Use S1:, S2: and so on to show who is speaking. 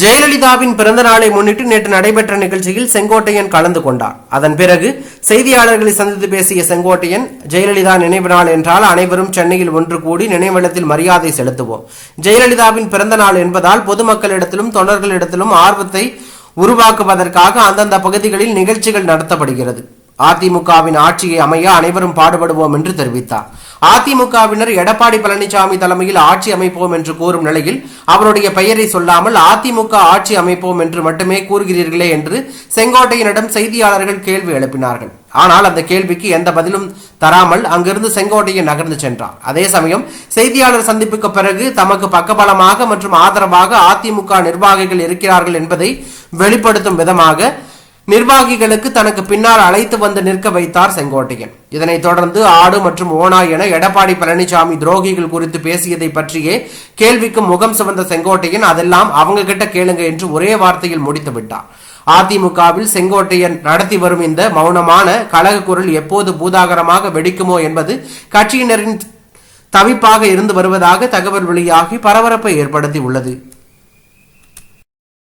S1: ஜெயலலிதாவின் பிறந்த நாளை முன்னிட்டு நேற்று நடைபெற்ற நிகழ்ச்சியில் செங்கோட்டையன் கலந்து கொண்டார். அதன் பிறகு செய்தியாளர்களை சந்தித்து பேசிய செங்கோட்டையன் ஜெயலலிதா நினைவு நாள் என்றால் அனைவரும் சென்னையில் ஒன்று கூடி நினைவிடத்தில் மரியாதை செலுத்துவோம். ஜெயலலிதாவின் பிறந்த நாள் என்பதால் பொதுமக்களிடத்திலும் தொண்டர்களிடத்திலும் ஆர்வத்தை உருவாக்குவதற்காக அந்தந்த பகுதிகளில் நிகழ்ச்சிகள் நடத்தப்படுகிறது. அதிமுகவின் ஆட்சியை அமைய அனைவரும் பாடுபடுவோம் என்று தெரிவித்தார். அதிமுகவினர் எடப்பாடி பழனிசாமி தலைமையில் ஆட்சி அமைப்போம் என்று கூறும் நிலையில் அவருடைய பெயரை சொல்லாமல் அதிமுக ஆட்சி அமைப்போம் என்று மட்டுமே கூறுகிறீர்களே என்று செங்கோட்டையனிடம் செய்தியாளர்கள் கேள்வி எழுப்பினார்கள். ஆனால் அந்த கேள்விக்கு எந்த பதிலும் தராமல் அங்கிருந்து செங்கோட்டையன் நகர்ந்து சென்றார். அதே சமயம் செய்தியாளர் சந்திப்புக்கு பிறகு தமக்கு பக்கபலமாக மற்றும் ஆதரவாக அதிமுக நிர்வாகிகள் இருக்கிறார்கள் என்பதை வெளிப்படுத்தும் விதமாக நிர்வாகிகளுக்கு தனக்கு பின்னால் அழைத்து வந்து நிற்க வைத்தார் செங்கோட்டையன். இதனைத் தொடர்ந்து ஆடு மற்றும் ஓனாய் என எடப்பாடி பழனிசாமி துரோகிகள் குறித்து பேசியதை பற்றியே கேள்விக்கு முகம் சிவந்த செங்கோட்டையன் அதெல்லாம் அவங்க கிட்ட கேளுங்க என்று ஒரே வார்த்தையில் முடித்து விட்டார். அதிமுகவில் செங்கோட்டையன் நடத்தி வரும் இந்த மௌனமான கழக குரல் எப்போது பூதாகரமாக வெடிக்குமோ என்பது கட்சியினரின் தவிப்பாக இருந்து வருவதாக தகவல் வெளியாகி பரபரப்பை ஏற்படுத்தி உள்ளது